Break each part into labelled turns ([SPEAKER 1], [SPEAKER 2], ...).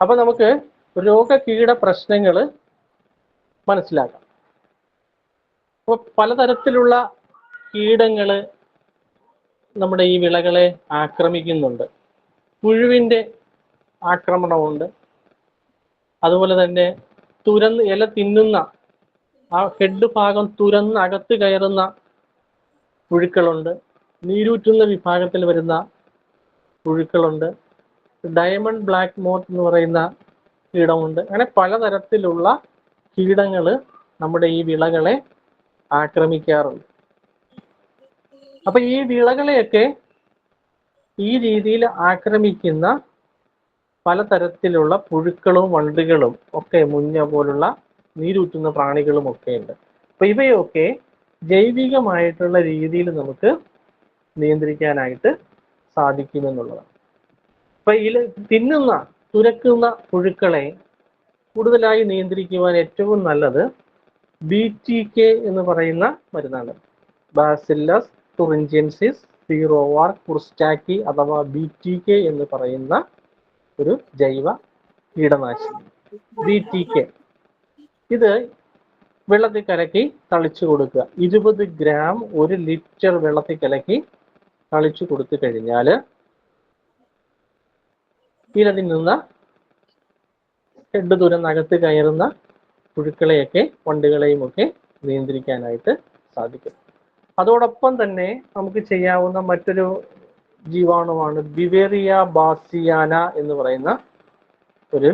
[SPEAKER 1] അപ്പൊ നമുക്ക് രോഗകീട പ്രശ്നങ്ങൾ മനസ്സിലാക്കാം. അപ്പൊ പലതരത്തിലുള്ള കീടങ്ങൾ നമ്മുടെ ഈ വിളകളെ ആക്രമിക്കുന്നുണ്ട്. പുഴുവിന്റെ ആക്രമണമുണ്ട്. അതുപോലെ തന്നെ തുരന്ന് ഇല തിന്നുന്ന ആ ഹെഡ് ഭാഗം തുരന്ന് അകത്ത് കയറുന്ന പുഴുക്കളുണ്ട്. നീരൂറ്റുന്ന വിഭാഗത്തിൽ വരുന്ന പുഴുക്കളുണ്ട്. ഡയമണ്ട് ബ്ലാക്ക് മോത്ത് എന്ന് പറയുന്ന കീടമുണ്ട്. അങ്ങനെ പലതരത്തിലുള്ള കീടങ്ങൾ നമ്മുടെ ഈ വിളകളെ ആക്രമിക്കാറുണ്ട്. അപ്പൊ ഈ വിളകളെയൊക്കെ ഈ രീതിയിൽ ആക്രമിക്കുന്ന പലതരത്തിലുള്ള പുഴുക്കളും വണ്ടുകളും ഒക്കെ മുഞ്ഞ പോലുള്ള നീരൂറ്റുന്ന പ്രാണികളും ഒക്കെ ഉണ്ട്. അപ്പൊ ഇവയൊക്കെ ജൈവികമായിട്ടുള്ള രീതിയിൽ നമുക്ക് നിയന്ത്രിക്കാനായിട്ട് സാധിക്കുമെന്നുള്ളതാണ് അപ്പൊ ഇതിൽ തിന്നുന്ന തുരക്കുന്ന പുഴുക്കളെ കൂടുതലായി നിയന്ത്രിക്കുവാൻ ഏറ്റവും നല്ലത് ബി ടി കെ എന്ന് പറയുന്ന മരുന്നാണ്. ബാസില്ലസ് തുറിഞ്ചിയൻസിസ് സീറോവാർ കുർസ്റ്റാക്കി അഥവാ ബി ടി കെ എന്ന് പറയുന്ന ഒരു ജൈവ കീടനാശിനി. ബി ടി കെ ഇത് വെള്ളത്തിൽ കലക്കി തളിച്ചു കൊടുക്കുക. ഇരുപത് ഗ്രാം ഒരു ലിറ്റർ വെള്ളത്തിൽ കലക്കി തളിച്ചു കൊടുത്തു കഴിഞ്ഞാൽ ഇതിൽ നിന്ന് എട്ട് ദൂരം അകത്ത് കയറുന്ന പുഴുക്കളെയൊക്കെ വണ്ടുകളെയും ഒക്കെ നിയന്ത്രിക്കാനായിട്ട് സാധിക്കും. അതോടൊപ്പം തന്നെ നമുക്ക് ചെയ്യാവുന്ന മറ്റൊരു ജീവാണുവാണ് ബിവേറിയ ബാസിയാന എന്ന് പറയുന്ന ഒരു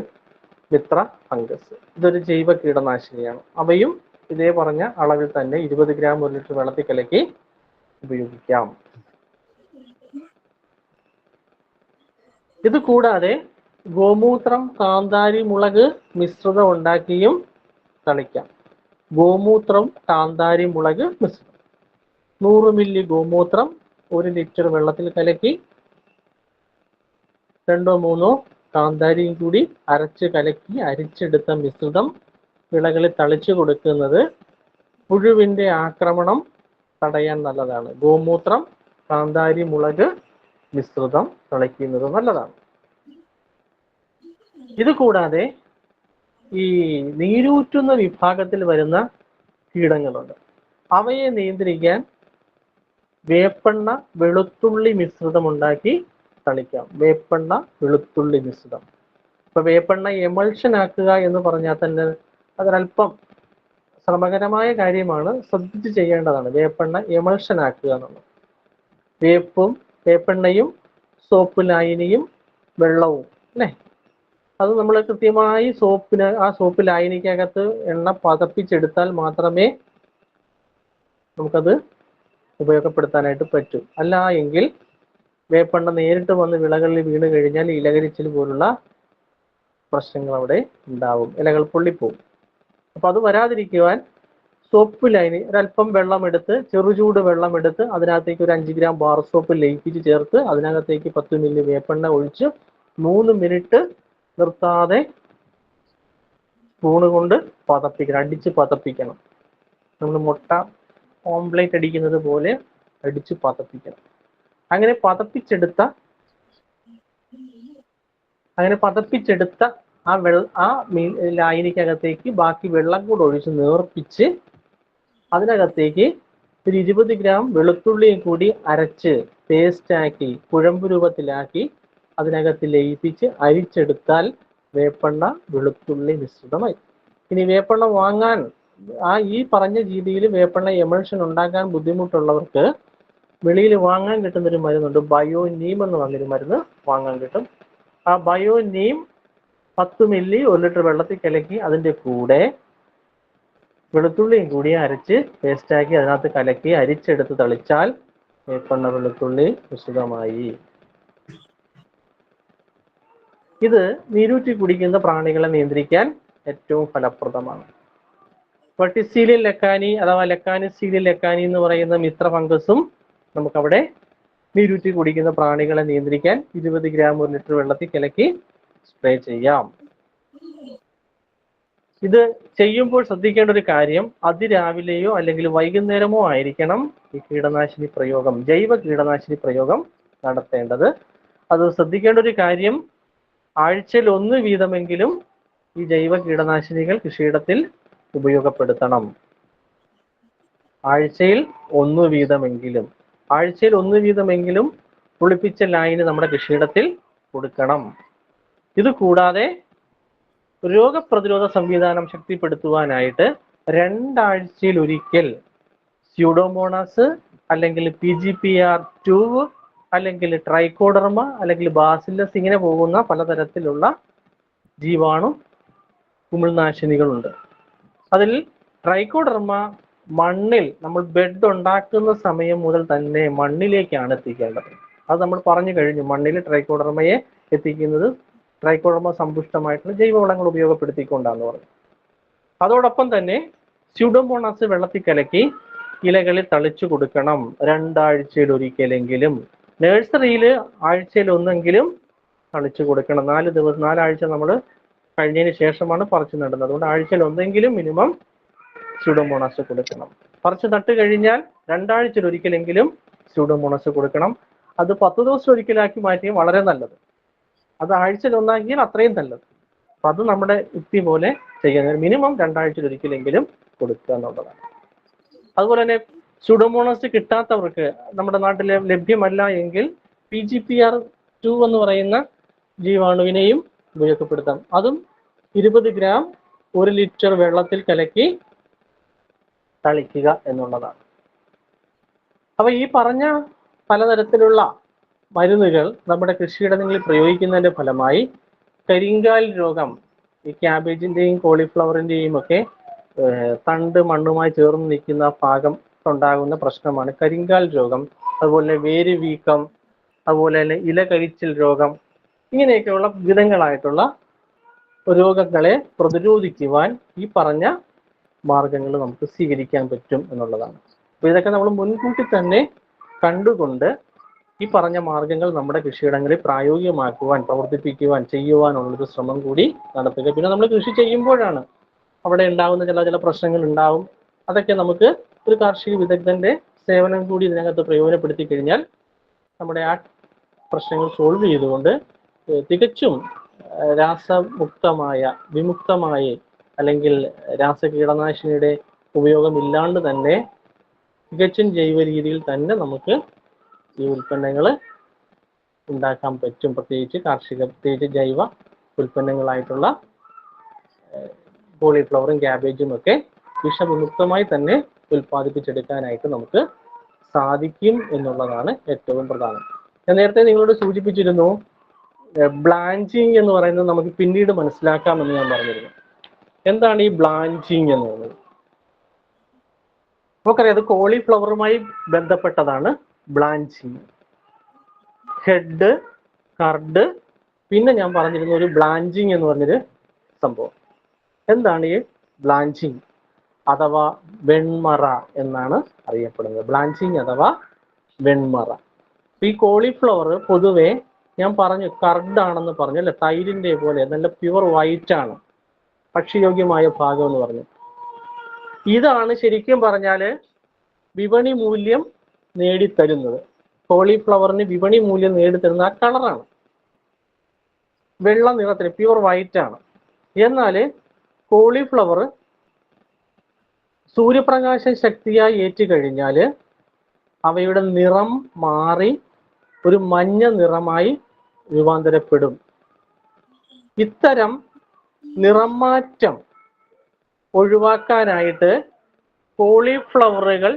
[SPEAKER 1] മിത്ര ഫംഗസ്. ഇതൊരു ജൈവ കീടനാശിനിയാണ്. അവയും ഇതേ പറഞ്ഞ അളവിൽ തന്നെ ഇരുപത് ഗ്രാം ഒരു ലിറ്റർ വെള്ളത്തിൽ കലക്കി ഉപയോഗിക്കാം. ഇത് കൂടാതെ ഗോമൂത്രം കാന്താരി മുളക് മിശ്രിതം ഉണ്ടാക്കിയും തളിക്കാം. ഗോമൂത്രം കാന്താരി മുളക് മിശ്രിതം. നൂറ് മില്ലി ഗോമൂത്രം ഒരു ലിറ്റർ വെള്ളത്തിൽ കലക്കി രണ്ടോ മൂന്നോ കാന്താരിയും കൂടി അരച്ച് കലക്കി അരിച്ചെടുത്ത മിശ്രിതം വിളകളിൽ തളിച്ചു കൊടുക്കുന്നത് പുഴുവിന്റെ ആക്രമണം തടയാൻ നല്ലതാണ്. ഗോമൂത്രം കാന്താരി മുളക് മിശ്രിതം തിളയ്ക്കുന്നത് നല്ലതാണ്. ഇത് കൂടാതെ ഈ നീരൂറ്റുന്ന വിഭാഗത്തിൽ വരുന്ന കീടങ്ങളുണ്ട്. അവയെ നിയന്ത്രിക്കാൻ വേപ്പെണ്ണ വെളുത്തുള്ളി മിശ്രിതം ഉണ്ടാക്കി തളിക്കാം. വേപ്പെണ്ണ വെളുത്തുള്ളി മിശ്രിതം. ഇപ്പൊ വേപ്പെണ്ണ എമൾഷൻ ആക്കുക എന്ന് പറഞ്ഞാൽ തന്നെ അതൊരല്പം ശ്രമകരമായ കാര്യമാണ്. ശ്രദ്ധിച്ച് ചെയ്യേണ്ടതാണ്. വേപ്പെണ്ണ എമൾഷൻ ആക്കുക എന്നുള്ളത്. വേപ്പും വേപ്പെണ്ണയും സോപ്പ് ലായനിയും വെള്ളവും അല്ലേ? അത് നമ്മൾ കൃത്യമായി സോപ്പിന് ആ സോപ്പ് ലായനിക്കകത്ത് എണ്ണ പതപ്പിച്ചെടുത്താൽ മാത്രമേ നമുക്കത് ഉപയോഗപ്പെടുത്താനായിട്ട് പറ്റൂ. അല്ല എങ്കിൽ വേപ്പെണ്ണ നേരിട്ട് വന്ന് വിളകളിൽ വീണ് കഴിഞ്ഞാൽ ഇലകരിച്ചിൽ പോലുള്ള പ്രശ്നങ്ങൾ അവിടെ ഉണ്ടാവും. ഇലകൾ പൊള്ളിപ്പോവും. അപ്പൊ അത് വരാതിരിക്കുവാൻ സോപ്പ് ലൈന് ഒരല്പം വെള്ളമെടുത്ത് ചെറുചൂട് വെള്ളമെടുത്ത് അതിനകത്തേക്ക് ഒരു അഞ്ച് ഗ്രാം ബാർ സോപ്പ് ലയിപ്പിച്ച് ചേർത്ത് അതിനകത്തേക്ക് പത്ത് മില്ലി വേപ്പെണ്ണ ഒഴിച്ച് മൂന്ന് മിനിറ്റ് നിർത്താതെ സ്പൂണ് കൊണ്ട് പതപ്പിക്കണം. അടിച്ച് പതപ്പിക്കണം. നമ്മൾ മുട്ട ഓംപ്ലേറ്റ് അടിക്കുന്നത് പോലെ അടിച്ച് പതപ്പിക്കണം. അങ്ങനെ പതപ്പിച്ചെടുത്ത അങ്ങനെ പതപ്പിച്ചെടുത്ത ആ വെള്ള ആ മീൻ ലായനിക്കകത്തേക്ക് ബാക്കി വെള്ളം കൂടെ ഒഴിച്ച് നേർപ്പിച്ച് അതിനകത്തേക്ക് ഒരു ഇരുപത് ഗ്രാം വെളുത്തുള്ളിയും കൂടി അരച്ച് പേസ്റ്റാക്കി കുഴമ്പ് രൂപത്തിലാക്കി അതിനകത്ത് ലയിപ്പിച്ച് അരിച്ചെടുത്താൽ വേപ്പെണ്ണ വെളുത്തുള്ളി മിശ്രിതമായി. ഇനി വേപ്പെണ്ണ വാങ്ങാൻ ആ ഈ പറഞ്ഞ രീതിയിൽ വേപ്പെണ്ണ എമൾഷൻ ഉണ്ടാക്കാൻ ബുദ്ധിമുട്ടുള്ളവർക്ക് വെളിയിൽ വാങ്ങാൻ കിട്ടുന്ന ഒരു മരുന്നുണ്ട് ബയോ നീം എന്ന് പറഞ്ഞൊരു മരുന്ന് വാങ്ങാൻ കിട്ടും. ആ ബയോ നീം പത്ത് മില്ലി ഒരു ലിറ്റർ വെള്ളത്തിൽ കലക്കി അതിന്റെ കൂടെ വെളുത്തുള്ളിയും കൂടി അരച്ച് പേസ്റ്റാക്കി അതിനകത്ത് കലക്കി അരിച്ചെടുത്ത് തളിച്ചാൽ വേപ്പെണ്ണ വെളുത്തുള്ളി വിശുദ്ധമായി ഇത് നീരൂറ്റി കുടിക്കുന്ന പ്രാണികളെ നിയന്ത്രിക്കാൻ ഏറ്റവും ഫലപ്രദമാണ്. വട്ടിസീലിൽ ലക്കാനി അഥവാ ലെക്കാനിസീലിയൽ ലക്കാനി എന്ന് പറയുന്ന മിത്ര ഫംഗസും നമുക്കവിടെ നീരൂറ്റി കുടിക്കുന്ന പ്രാണികളെ നിയന്ത്രിക്കാൻ ഇരുപത് ഗ്രാം ഒരു ലിറ്റർ വെള്ളത്തിൽ കലക്കി സ്പ്രേ ചെയ്യാം. ഇത് ചെയ്യുമ്പോൾ ശ്രദ്ധിക്കേണ്ട ഒരു കാര്യം അതിരാവിലെയോ അല്ലെങ്കിൽ വൈകുന്നേരമോ ആയിരിക്കണം ഈ കീടനാശിനി പ്രയോഗം ജൈവ കീടനാശിനി പ്രയോഗം നടത്തേണ്ടത്. അത് ശ്രദ്ധിക്കേണ്ട ഒരു കാര്യം ആഴ്ചയിൽ ഒന്ന് വീതമെങ്കിലും ഈ ജൈവ കീടനാശിനികൾ കൃഷിയിടത്തിൽ ഉപയോഗപ്പെടുത്തണം. ആഴ്ചയിൽ ഒന്ന് വീതമെങ്കിലും ആഴ്ചയിൽ ഒന്ന് വീതമെങ്കിലും പുളിപ്പിച്ച ലായനി നമ്മുടെ കൃഷിയിടത്തിൽ കൊടുക്കണം. ഇത് കൂടാതെ രോഗപ്രതിരോധ സംവിധാനം ശക്തിപ്പെടുത്തുവാനായിട്ട് രണ്ടാഴ്ചയിൽ ഒരിക്കൽ സ്യൂഡോമോണാസ് അല്ലെങ്കിൽ P G P R two അല്ലെങ്കിൽ ട്രൈക്കോഡർമ അല്ലെങ്കിൽ ബാസിലസ് ഇങ്ങനെ പോകുന്ന പലതരത്തിലുള്ള ജീവാണു കുമിൾനാശിനികളുണ്ട് അതിൽ ട്രൈക്കോഡർമ മണ്ണിൽ നമ്മൾ ബെഡ് ഉണ്ടാക്കുന്ന സമയം മുതൽ തന്നെ മണ്ണിലേക്കാണ് എത്തിക്കേണ്ടത്. അത് നമ്മൾ പറഞ്ഞു കഴിഞ്ഞു മണ്ണിൽ ട്രൈക്കോഡർമയെ എത്തിക്കുന്നത് ട്രൈക്കോഡർമ സമ്പുഷ്ടമായിട്ടുള്ള ജൈവവളങ്ങൾ ഉപയോഗപ്പെടുത്തിക്കൊണ്ടാന്ന് പറഞ്ഞു. അതോടൊപ്പം തന്നെ സ്യൂഡോമോണാസ് വെള്ളത്തിൽ കലക്കി ഇലകളിൽ തളിച്ചു കൊടുക്കണം. രണ്ടാഴ്ചയിൽ ഒരിക്കലെങ്കിലും. നഴ്സറിയിൽ ആഴ്ചയിൽ ഒന്നെങ്കിലും തളിച്ചു കൊടുക്കണം. നാല് ദിവസം നാലാഴ്ച നമ്മൾ കഴിഞ്ഞതിന് ശേഷമാണ് പറിച്ചു നടുന്നത്. അതുകൊണ്ട് ആഴ്ചയിൽ ഒന്നെങ്കിലും മിനിമം സ്യൂഡോമോണാസ് കൊടുക്കണം. പറിച്ചു നട്ട് കഴിഞ്ഞാൽ രണ്ടാഴ്ചയിൽ ഒരിക്കലെങ്കിലും സ്യൂഡോമോണാസ് കൊടുക്കണം. അത് പത്ത് ദിവസം ഒരിക്കലാക്കി മാറ്റിയാൽ വളരെ നല്ലത്. അത് ആഴ്ചയിൽ ഒന്നാക്കിയാൽ അത്രയും നല്ലത്. അപ്പൊ അത് നമ്മുടെ യുക്തി പോലെ ചെയ്യുന്നത് മിനിമം രണ്ടാഴ്ചയിൽ ഒരിക്കലെങ്കിലും കൊടുക്കുക എന്നുള്ളതാണ്. അതുപോലെ തന്നെ സുഡോമോണസ് കിട്ടാത്തവർക്ക് നമ്മുടെ നാട്ടിലെ ലഭ്യമല്ല എങ്കിൽ P G P R two എന്ന് പറയുന്ന ജീവാണുവിനെയും ഉപയോഗപ്പെടുത്താം. അതും ഇരുപത് ഗ്രാം ഒരു ലിറ്റർ വെള്ളത്തിൽ കലക്കി തളിക്കുക എന്നുള്ളതാണ്. അപ്പൊ ഈ പറഞ്ഞ പലതരത്തിലുള്ള മരുന്നുകൾ നമ്മുടെ കൃഷിയിടങ്ങളിൽ പ്രയോഗിക്കുന്നതിന്റെ ഫലമായി കരിങ്കാൽ രോഗം ഈ ക്യാബേജിന്റെയും കോളിഫ്ലവറിന്റെയും ഒക്കെ തണ്ട് മണ്ണുമായി ചേർന്ന് നിൽക്കുന്ന ഭാഗം ഉണ്ടാകുന്ന പ്രശ്നമാണ് കരിങ്കാൽ രോഗം. അതുപോലെ വേര് വീക്കം അതുപോലെ തന്നെ ഇല കരിച്ചിൽ രോഗം ഇങ്ങനെയൊക്കെയുള്ള വിധങ്ങളായിട്ടുള്ള രോഗങ്ങളെ പ്രതിരോധിക്കുവാൻ ഈ പറഞ്ഞ മാർഗങ്ങൾ നമുക്ക് സ്വീകരിക്കാൻ പറ്റും എന്നുള്ളതാണ്. അപ്പൊ ഇതൊക്കെ നമ്മൾ മുൻകൂട്ടി തന്നെ കണ്ടുകൊണ്ട് ഈ പറഞ്ഞ മാർഗങ്ങൾ നമ്മുടെ കൃഷിയിടങ്ങളിൽ പ്രായോഗികമാക്കുവാൻ പ്രവർത്തിപ്പിക്കുവാൻ ചെയ്യുവാനുള്ളൊരു ശ്രമം കൂടി നടത്തുക. പിന്നെ നമ്മൾ കൃഷി ചെയ്യുമ്പോഴാണ് അവിടെ ഉണ്ടാകുന്ന ചില ചില പ്രശ്നങ്ങൾ ഉണ്ടാവും. അതൊക്കെ നമുക്ക് ഒരു കാർഷിക വിദഗ്ധന്റെ സേവനം കൂടി ഇതിനകത്ത് പ്രയോജനപ്പെടുത്തി കഴിഞ്ഞാൽ നമ്മുടെ ആ പ്രശ്നങ്ങൾ സോൾവ് ചെയ്തുകൊണ്ട് തികച്ചും രാസമുക്തമായ വിമുക്തമായി അല്ലെങ്കിൽ രാസകീടനാശിനിയുടെ ഉപയോഗം ഇല്ലാണ്ട് തന്നെ തികച്ചും ജൈവ രീതിയിൽ തന്നെ നമുക്ക് ഈ ഉൽപ്പന്നങ്ങൾ ഉണ്ടാക്കാൻ പറ്റും. പ്രത്യേകിച്ച് കാർഷിക പ്രത്യേകിച്ച് ജൈവ ഉൽപ്പന്നങ്ങളായിട്ടുള്ള കോളിഫ്ലവറും ക്യാബേജും ഒക്കെ വിഷവിമുക്തമായി തന്നെ ഉൽപ്പാദിപ്പിച്ചെടുക്കാനായിട്ട് നമുക്ക് സാധിക്കും എന്നുള്ളതാണ് ഏറ്റവും പ്രധാനം. ഞാൻ നേരത്തെ നിങ്ങളോട് സൂചിപ്പിച്ചിരുന്നു ബ്ലാഞ്ചിങ് എന്ന് പറയുന്നത് നമുക്ക് പിന്നീട് മനസ്സിലാക്കാമെന്ന് ഞാൻ പറഞ്ഞിരുന്നു. എന്താണ് ഈ ബ്ലാഞ്ചിങ് എന്ന് പറയുന്നത്? നമുക്കറിയാം അത് കോളിഫ്ലവറുമായി ബന്ധപ്പെട്ടതാണ്. ബ്ലാഞ്ചിങ് ഹെഡ് കർഡ് പിന്നെ ഞാൻ പറഞ്ഞിരുന്ന ഒരു ബ്ലാഞ്ചിങ് എന്ന് പറഞ്ഞൊരു സംഭവം. എന്താണ് ഈ ബ്ലാഞ്ചിങ് അഥവാ വെൺമറ എന്നാണ് അറിയപ്പെടുന്നത്. ബ്ലാഞ്ചിങ് അഥവാ വെൺമറ. ഈ കോളിഫ്ലവർ പൊതുവെ ഞാൻ പറഞ്ഞു കർഡ് ആണെന്ന് പറഞ്ഞു അല്ലെ തൈരിന്റെ പോലെ നല്ല പ്യുവർ വൈറ്റ് ആണ്. ഭക്ഷ്യയോഗ്യമായ ഭാഗം എന്ന് പറഞ്ഞു. ഇതാണ് ശരിക്കും പറഞ്ഞാൽ വിപണി മൂല്യം നേടിത്തരുന്നത്. കോളിഫ്ലവറിന് വിപണി മൂല്യം നേടിത്തരുന്ന ആ കളറാണ്. വെള്ള നിറത്തിന് പ്യുവർ വൈറ്റ് ആണ്. എന്നാൽ കോളിഫ്ലവർ സൂര്യപ്രകാശ ശക്തിയായി ഏറ്റുകഴിഞ്ഞാൽ അവയുടെ നിറം മാറി ഒരു മഞ്ഞ നിറമായി രൂപാന്തരപ്പെടും. ഇത്തരം നിറം മാറ്റം ഒഴിവാക്കാനായിട്ട് കോളിഫ്ലവറുകൾ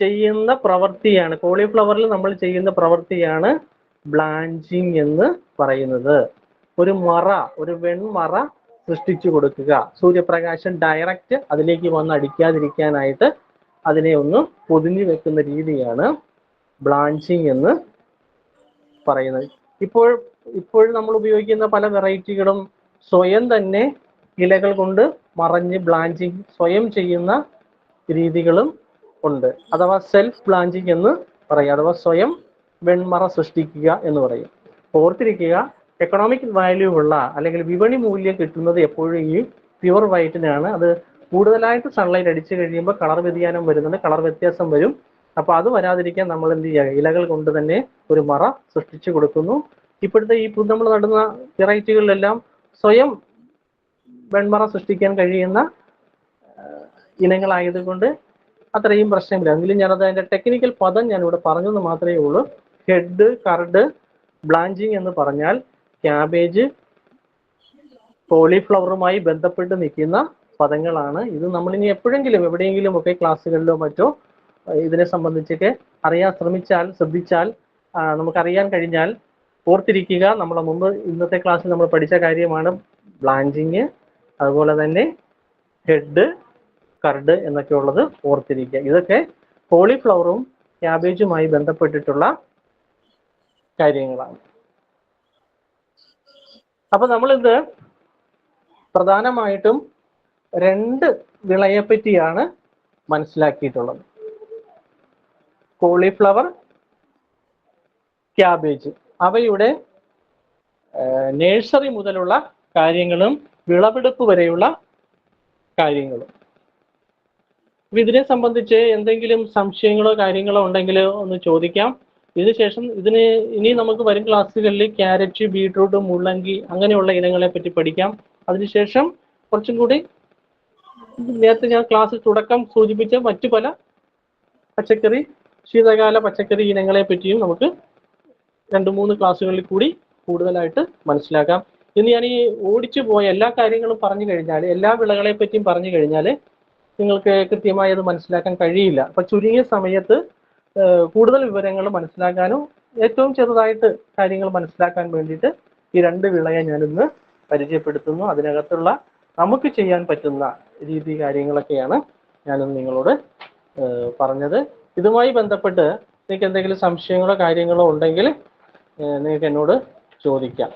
[SPEAKER 1] ചെയ്യുന്ന പ്രവൃത്തിയാണ് കോളിഫ്ലവറിൽ നമ്മൾ ചെയ്യുന്ന പ്രവൃത്തിയാണ് ബ്ലാഞ്ചിങ് എന്ന് പറയുന്നത്. ഒരു മറ ഒരു വെൺമറ സൃഷ്ടിച്ചു കൊടുക്കുക. സൂര്യപ്രകാശം ഡയറക്റ്റ് അതിലേക്ക് വന്ന് അടിക്കാതിരിക്കാനായിട്ട് അതിനെ ഒന്ന് പൊതിഞ്ഞു വെക്കുന്ന രീതിയാണ് ബ്ലാഞ്ചിങ് എന്ന് പറയുന്നത്. ഇപ്പോൾ ഇപ്പോൾ നമ്മൾ ഉപയോഗിക്കുന്ന പല വെറൈറ്റികളും സ്വയം തന്നെ ഇലകൾ കൊണ്ട് മറഞ്ഞ് ബ്ലാഞ്ചിങ് സ്വയം ചെയ്യുന്ന രീതികളും ഉണ്ട്. അഥവാ സെൽഫ് ബ്ലാഞ്ചിങ് എന്ന് പറയും. അഥവാ സ്വയം വെൺമറ സൃഷ്ടിക്കുക എന്ന് പറയും. ഓർത്തിരിക്കുക എക്കണോമിക് വാല്യൂ ഉള്ള അല്ലെങ്കിൽ വിപണി മൂല്യം കിട്ടുന്നത് എപ്പോഴും ഈ പ്യുവർ വൈറ്റിനാണ് അത് കൂടുതലായിട്ട് സൺലൈറ്റ് അടിച്ചു കഴിയുമ്പോൾ കളർ വ്യതിയാനം വരുന്നുണ്ട് കളർ വ്യത്യാസം വരും. അപ്പൊ അത് വരാതിരിക്കാൻ നമ്മൾ എന്ത് ചെയ്യുക? ഇലകൾ കൊണ്ട് തന്നെ ഒരു മറ സൃഷ്ടിച്ചു കൊടുക്കുന്നു. ഇപ്പോഴത്തെ ഈ നമ്മൾ നടുന്ന വെറൈറ്റികളിലെല്ലാം സ്വയം വെൺമറ സൃഷ്ടിക്കാൻ കഴിയുന്ന ഇനങ്ങളായതുകൊണ്ട് അത്രയും പ്രശ്നമില്ല. എങ്കിലും ഞാനത് അതിന്റെ ടെക്നിക്കൽ പദം ഞാൻ ഇവിടെ പറഞ്ഞെന്ന് മാത്രമേ ഉള്ളൂ. ഹെഡ് കർഡ് ബ്ലാഞ്ചിങ് എന്ന് പറഞ്ഞാൽ ക്യാബേജ് കോളിഫ്ലവറുമായി ബന്ധപ്പെട്ട് നിൽക്കുന്ന പദങ്ങളാണ്. ഇത് നമ്മളിനി എപ്പോഴെങ്കിലും എവിടെയെങ്കിലും ഒക്കെ ക്ലാസ്സുകളിലോ മറ്റോ ഇതിനെ സംബന്ധിച്ചൊക്കെ അറിയാൻ ശ്രമിച്ചാൽ ശ്രദ്ധിച്ചാൽ നമുക്കറിയാൻ കഴിഞ്ഞാൽ ഓർത്തിരിക്കുക. നമ്മളെ മുമ്പ് ഇന്നത്തെ ക്ലാസ്സിൽ നമ്മൾ പഠിച്ച കാര്യമാണ് ബ്ലാഞ്ചിങ് അതുപോലെ തന്നെ ഹെഡ് കർഡ് എന്നൊക്കെ ഉള്ളത് ഓർത്തിരിക്കുക. ഇതൊക്കെ കോളിഫ്ലവറും ക്യാബേജുമായി ബന്ധപ്പെട്ടിട്ടുള്ള കാര്യങ്ങളാണ്. അപ്പൊ നമ്മളിത് പ്രധാനമായിട്ടും രണ്ട് വിളയെ പറ്റിയാണ് മനസ്സിലാക്കിയിട്ടുള്ളത്. കോളിഫ്ലവർ ക്യാബേജ് അവയുടെ നേഴ്സറി മുതലുള്ള കാര്യങ്ങളും വിളവെടുപ്പ് വരെയുള്ള കാര്യങ്ങളും. അപ്പൊ ഇതിനെ സംബന്ധിച്ച് എന്തെങ്കിലും സംശയങ്ങളോ കാര്യങ്ങളോ ഉണ്ടെങ്കിൽ ഒന്ന് ചോദിക്കാം. ഇതിനുശേഷം ഇതിന് ഇനി നമുക്ക് വരും ക്ലാസ്സുകളിൽ ക്യാരറ്റ് ബീട്രൂട്ട് മുള്ളങ്കി അങ്ങനെയുള്ള ഇനങ്ങളെ പറ്റി പഠിക്കാം. അതിനുശേഷം കുറച്ചും കൂടി നേരത്തെ ഞാൻ ക്ലാസ് തുടക്കം സൂചിപ്പിച്ച മറ്റു പല പച്ചക്കറി ശീതകാല പച്ചക്കറി ഇനങ്ങളെ പറ്റിയും നമുക്ക് രണ്ട് മൂന്ന് ക്ലാസ്സുകളിൽ കൂടി കൂടുതലായിട്ട് മനസ്സിലാക്കാം. ഇന്ന് ഞാൻ ഈ ഓടിച്ചു പോയ എല്ലാ കാര്യങ്ങളും പറഞ്ഞു കഴിഞ്ഞാൽ എല്ലാ വിളകളെ പറ്റിയും പറഞ്ഞു കഴിഞ്ഞാൽ നിങ്ങൾക്ക് കൃത്യമായി അത് മനസ്സിലാക്കാൻ കഴിയില്ല. അപ്പൊ ചുരുങ്ങിയ സമയത്ത് കൂടുതൽ വിവരങ്ങൾ മനസ്സിലാക്കാനും ഏറ്റവും ചെറുതായിട്ട് കാര്യങ്ങൾ മനസ്സിലാക്കാൻ വേണ്ടിയിട്ട് ഈ രണ്ട് വിളയെ ഞാനിന്ന് പരിചയപ്പെടുത്തുന്നു. അതിനകത്തുള്ള നമുക്ക് ചെയ്യാൻ പറ്റുന്ന രീതി കാര്യങ്ങളൊക്കെയാണ് ഞാനിന്ന് നിങ്ങളോട് പറഞ്ഞത്. ഇതുമായി ബന്ധപ്പെട്ട് നിങ്ങൾക്ക് എന്തെങ്കിലും സംശയങ്ങളോ കാര്യങ്ങളോ ഉണ്ടെങ്കിൽ നിങ്ങൾക്ക് എന്നോട് ചോദിക്കാം.